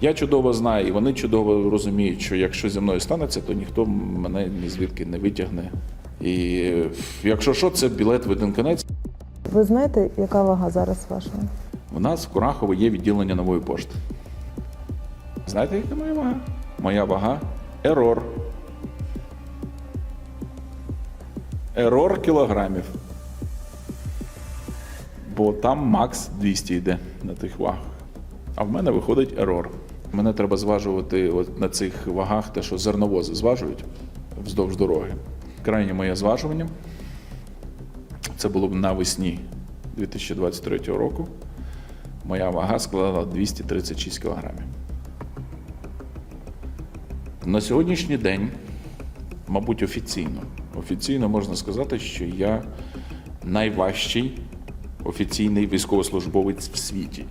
Я чудово знаю, і вони чудово розуміють, що якщо зі мною станеться, то ніхто мене ні звідки не витягне. І якщо що, це білет в один кінець. Ви знаєте, яка вага зараз ваша? У нас в Курахово є відділення нової пошти. Знаєте, яка моя вага? Моя вага ерор. Ерор кілограмів. Бо там макс 200 йде на тих вагах. А в мене виходить ерор. Мене треба зважувати от на цих вагах те, що зерновози зважують вздовж дороги. Крайнє моє зважування це було б навесні 2023 року. Моя вага складала 236 кілограмів. На сьогоднішній день, мабуть, офіційно, офіційно можна сказати, що я найважчий офіційний військовослужбовець в світі.